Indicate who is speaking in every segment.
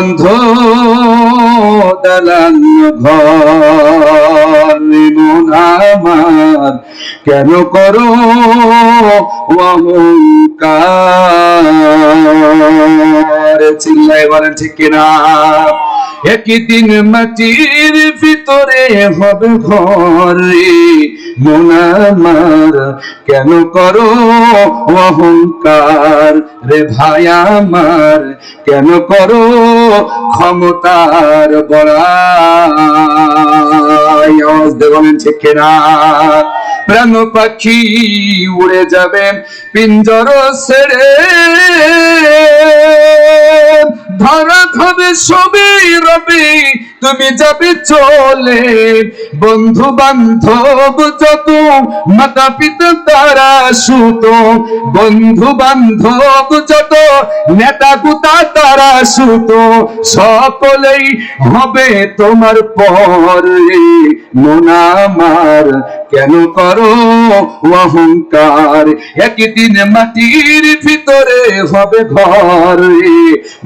Speaker 1: বান্ধ দালান আমার কেন করো অহংকার? চিল্লাই বলেন, ঠিক কিনা? একই দিন মাটির ভিতরে হবে ঘর রে আমার কেন করো অহংকার? রে ভাই আমার, কেন করো ক্ষমতার বড়াই? দেবেন ঠিক কিনা প্রাণ পাখি উড়ে যাবে, পিঞ্জর ছেড়ে। ধরা খাবে সবই রবি, তুমি যাবে চলে। বন্ধু বান্ধব যত, মাতা পিতা তারা সুত। বন্ধু বান্ধব যত, নেতা গুতা তারা সুত। সকলেই হবে তোমার পরে, মন আমার কেন করো অহংকার? একদিন মাটির ভিতরে হবে ঘর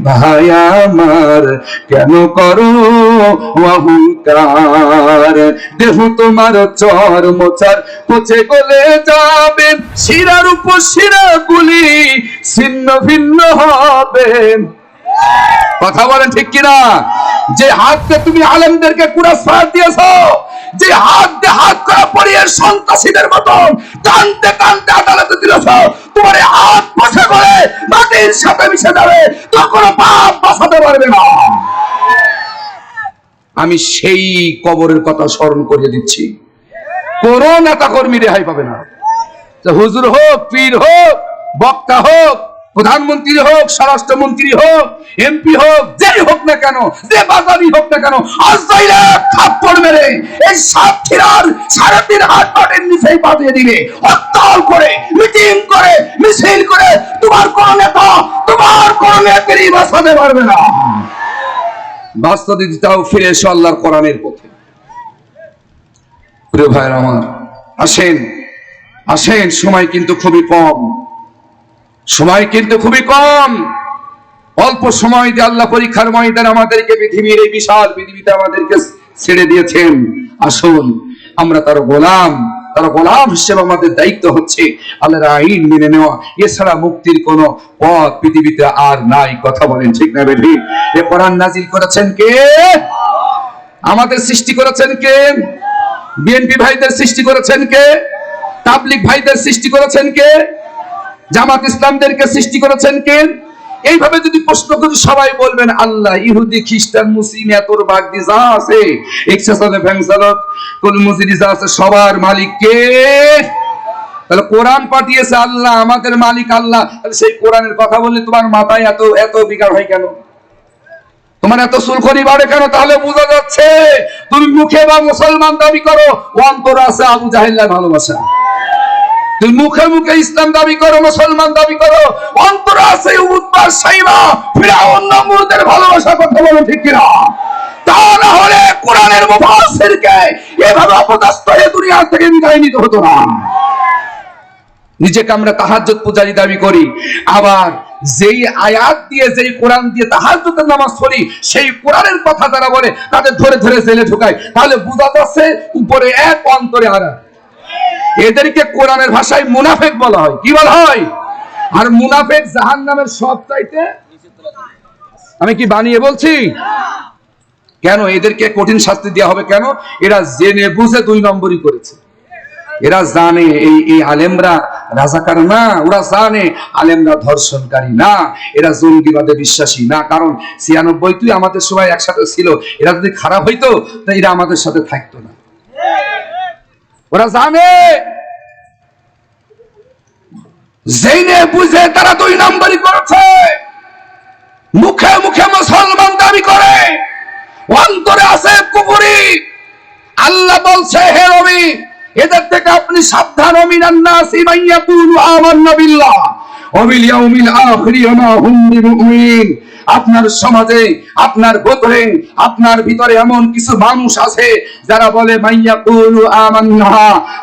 Speaker 1: ভাই আমার, কেন করো অহংকার? দেহ তোমার চর মোচার পচে গলে যাবে। শিরার উপর শিরা গুলি ছিন্ন ভিন্ন হবে। কথা বলেন ঠিক কিনা? যে হাতকে তুমি আলেমদেরকে কুড়া সার দিয়েছ, যে হাত দিয়ে হাত করা পড়িয়ে সন্ত্রাসীদের মতন টানতে টানতে আদালতে দিয়েছ তোমার হাত বসে করে মাটির সাথে মিশে যাবে তখন পাপ বাঁচাতে পারবে না। আমি সেই কবরের কথা স্মরণ করিয়ে দিচ্ছি। কোন নেতা কর্মী রেহাই পাবে না। হুজুর হোক, পীর হোক, বক্তা হোক প্রধানমন্ত্রী হোক, স্বরাষ্ট্রমন্ত্রী হোক, এমপি হোক, যেই হোক না কেন, যে বাজারই হোক না কেন থাপ্পড় মেরে এই নিচেই পাঠিয়ে দিবে। হরতাল করে, মিটিং করে, মিছিল করে, তোমার নেতা, তোমার নেত্রী বাঁচাতে পারবে না। বাস্তব দিতে চাও ফিরে এসো আল্লাহর কোরআনের পথে। প্রিয় ভাইয়ের আমার, আসেন আসেন, সময় কিন্তু খুবই কম। সময় কিন্তু খুবই কম। অল্প সময় দিয়ে আল্লাহ পরীক্ষার ময়দান আমাদেরকে পৃথিবীর এই বিশাল পৃথিবীতে আমাদেরকে ছেড়ে দিয়েছেন। আসুন, আমরা তার গোলাম তার গোলাম হিসেবে আমাদের দায়িত্ব হচ্ছে আল্লাহর আইন মেনে নেওয়া। এছাড়া মুক্তির কোন পথ পৃথিবীতে আর নাই, কথা বলেন ঠিক না বেঠি? এ কোরআন নাজিল করেছেন কে? আমাদের সৃষ্টি করেছেন কে? বিএনপি ভাইদের সৃষ্টি করেছেন কে? তাবলিক ভাইদের সৃষ্টি করেছেন কে? জামাত ইসলামদেরকে সৃষ্টি করেছেন কে? এইভাবে যদি প্রশ্ন করি, সবাই বলবেন, আল্লাহ, ইহুদি, খ্রিস্টান, মুসলিম এতর বাগদি যা আছে এক্সাসালে ফ্যাংসালত কোন মসজিদি যা আছে, সবার মালিক কে? তাহলে কোরআন পাঠিয়েছে আল্লাহ, আমাদের মালিক আল্লাহ। সেই কোরআনের কথা বললে তোমার মাথায় এত এত বিকার হয় কেন? তোমার এত সুলখনি বাড়ে কেন? তাহলে বোঝা যাচ্ছে, তুমি মুখে বা মুসলমান দাবি করো, অন্তর আছে আবু জাহিল্লার ভালোবাসা। মুখে মুখে ইসলাম দাবি করো, মুসলমান দাবি করো। অন্তর আছে উদ্বাস সাইবা ফিরাউন নমরুদের ভালোবাসা কথা বলো ঠিক কিনা? তা না হলে কোরআনের মুফাসসিরকে এভাবে অপদস্থ হয়ে দুনিয়া থেকে বিদায় নিতে হতো না। নিজেকে আমরা তাহাজ্জুদ পূজারি দাবি করি। আবার যেই আয়াত দিয়ে, যেই কোরআন দিয়ে তাহাজ্জুদের নামাজ পড়ি, সেই কোরআনের কথা যারা বলে, তাদের ধরে ধরে জেলে ঢুকায়। তাহলে বোঝা যাচ্ছে উপরে এক অন্তরে আর এক। এদেরকে কোরআনের ভাষায় মুনাফেক বলা হয়। কি বলা হয়? আর মুনাফেক জাহান নামের সব চাইতে আমি কি বানিয়ে বলছি? কেন এদেরকে কঠিন শাস্তি দেওয়া হবে কেন? এরা জেনে বুঝে দুই নম্বরই করেছে। এরা জানে এই এই আলেমরা রাজাকার না, ওরা জানে আলেমরা ধর্ষণকারী না, এরা জঙ্গিবাদে বিশ্বাসী না। কারণ ছিয়ানব্বই তুই আমাদের সবাই একসাথে ছিল, এরা যদি খারাপ হইতো তা এরা আমাদের সাথে থাকতো না। ওরা জানে! জেনে বুঝে তারা দুই নম্বরই করেছে। মুখে মুখে মুসলমান দাবি করে, অন্তরে আছে কুপুরি আল্লাহ বলছে, হে রবি এদের থেকে আপনি সাবধান অমিনান্না সিমাইয়া পুরু আমান্না বিল্লাহ। আপনার সমাজে, আপনার গোত্রে, আপনার ভিতরে এমন কিছু মানুষ আছে যারা বলে মাইয়া কুলু আমান্না।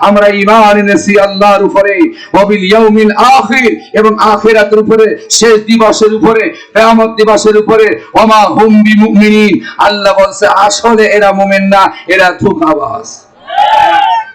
Speaker 1: আমরা ঈমান এনেছি আল্লাহর উপরে। ওয়াবিল ইয়াউমিল আখির এবং আখিরাতের উপরে, শেষ দিবসের উপরে, কিয়ামত দিবসের উপরে ওমা হুম বিমুমিনিন। আল্লাহ বলছে, আসলে এরা মুমিন না, এরা ধোঁকাবাজ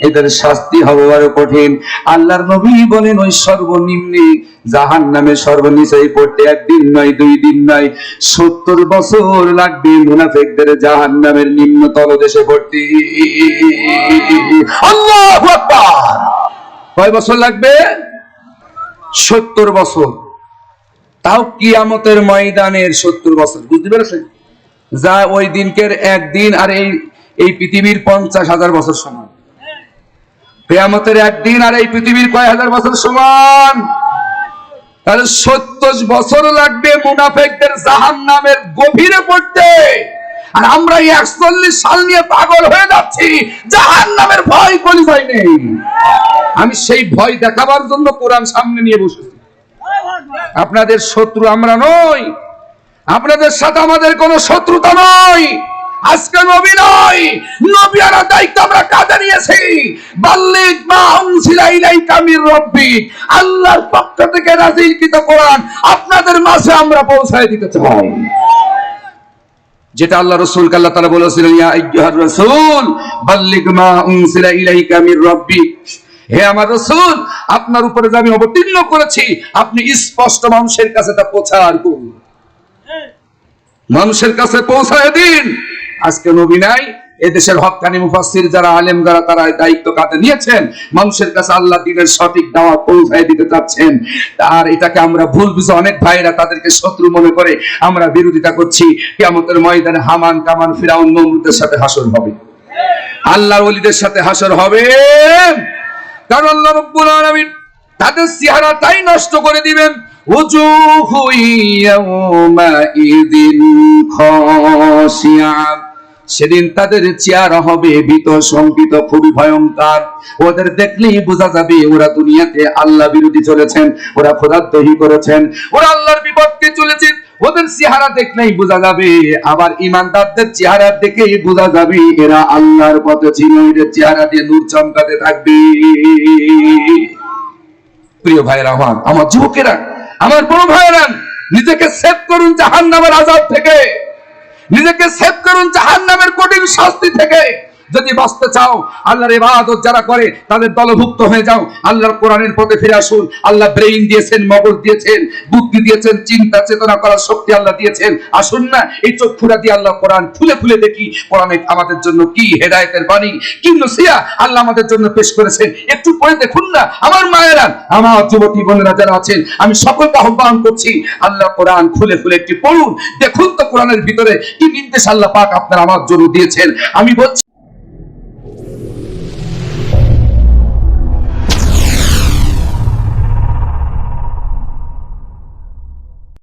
Speaker 1: এদের শাস্তি হবে বড় কঠিন। আল্লাহর নবী বলেন, ওই সর্বনিম্নে জাহান নামে সর্বনিচে পড়তে একদিন নয়, দুই দিন নয়, সত্তর বছর লাগবে মুনাফেকদের জাহান নামের নিম্ন তলদেশে পড়তে। আল্লাহ কয় বছর লাগবে? সত্তর বছর। তাও কিয়ামতের ময়দানের সত্তর বছর, বুঝতে পেরেছেন? যা ওই দিনকের একদিন আর এই এই পৃথিবীর পঞ্চাশ হাজার বছর সমান কেয়ামতের একদিন আর এই পৃথিবীর কয় হাজার বছর সমান? তাহলে সত্তর বছর লাগবে মুনাফেকদের জাহান নামের গভীরে পড়তে। আর আমরা এই একচল্লিশ সাল নিয়ে পাগল হয়ে যাচ্ছি জাহান নামের ভয় কলি ভয় নেই। আমি সেই ভয় দেখাবার জন্য কোরআন সামনে নিয়ে বসেছি। আপনাদের শত্রু আমরা নই, আপনাদের সাথে আমাদের কোনো শত্রুতা নয়। আজকে নবী নয় নবীরা দায়িত্ব আমরা কাঁধে নিয়েছি। বাল্লিক মা উনসিলা ইলাইকা মির রাব্বিক আল্লাহর পক্ষ থেকে নাযিলকৃত কোরআন আপনাদের মাঝে আমরা পৌঁছায় দিতে চাই। যেটা আল্লাহ রসুল আল্লাহ তাআলা বলেছিলেন ইয়া আইয়ুহার রাসূল বাল্লিগ মা উনসিলা ইলাইকা মির রাব্বিক হে আমার রসুল আপনার উপরে যে আমি অবতীর্ণ করেছি আপনি স্পষ্ট মানুষের কাছে তা প্রচার করুন মানুষের কাছে পৌঁছায় দিন। আজকে নবী নাই এদেশের হকানি মুফাসসির যারা আলেম, যারা তারা দায়িত্ব কাঁধে নিয়েছেন, মানুষের কাছে আল্লাহ দিনের সঠিক দাওয়া পৌঁছায় দিতে চাচ্ছেন। আর এটাকে আমরা ভুল বুঝে অনেক ভাইরা তাদেরকে শত্রু মনে করে আমরা বিরোধিতা করছি। কিয়ামতের ময়দানে হামান কামান ফিরাউন নমরুদের সাথে হাসর হবে। আল্লাহর ওলিদের সাথে হাসর হবে। কারণ আল্লাহ রব্বুল আলামিন তাদের চেহারা তাই নষ্ট করে দিবেন উজুহু ইয়াউমাইযিন খাশিয়া। সেদিন তাদের চেহারা হবে ভীত, শঙ্কিত, খুবই ভয়ঙ্কর। ওদের দেখলেই বোঝা যাবে ওরা দুনিয়াতে আল্লাহ বিরোধী চলেছেন, ওরা খোদাদ্রোহী করেছেন, ওরা আল্লাহর বিপক্ষে চলেছেন ওদের চেহারা দেখলেই বোঝা যাবে, আবার ইমানদারদের চেহারা দেখেই বোঝা যাবে, এরা আল্লাহর পথে ছিল এদের চেহারা দিয়ে নূর চমকাতে থাকবে। প্রিয় ভাইরা আমার আমার যুবকেরা, আমার বড় ভাইরা নিজেকে সেভ করুন জাহান নামের আজাদ থেকে। নিজেকে সেভ করুন জাহান নামের কঠিন শাস্তি থেকে। যদি বাঁচতে চাও, আল্লাহর ইবাদত যারা করে, তাদের দলভুক্ত হয়ে যাও। আল্লাহর কোরআনের পথে ফিরে আসুন। আল্লাহ ব্রেইন দিয়েছেন, মগজ দিয়েছেন, বুদ্ধি দিয়েছেন, চিন্তা, চেতনা করার শক্তি আল্লাহ দিয়েছেন। আসুন না, এই চক্ষুরা দিয়ে আল্লাহ কোরআন খুলে খুলে দেখি, কোরআনে আমাদের জন্য কি হেদায়েতের বাণী, কি নসিয়া আল্লাহ আমাদের জন্য পেশ করেছেন। একটু পরে দেখুন না, আমার মায়েরা, আমার যুবতী বোনেরা যারা আছেন, আমি সকলকে আহ্বান করছি, আল্লাহ কোরআন খুলে খুলে একটি পড়ুন। দেখুন তো কোরআনের ভিতরে কি নির্দেশ আল্লাহ পাক আপনার আমার জন্য দিয়েছেন। আমি বলছি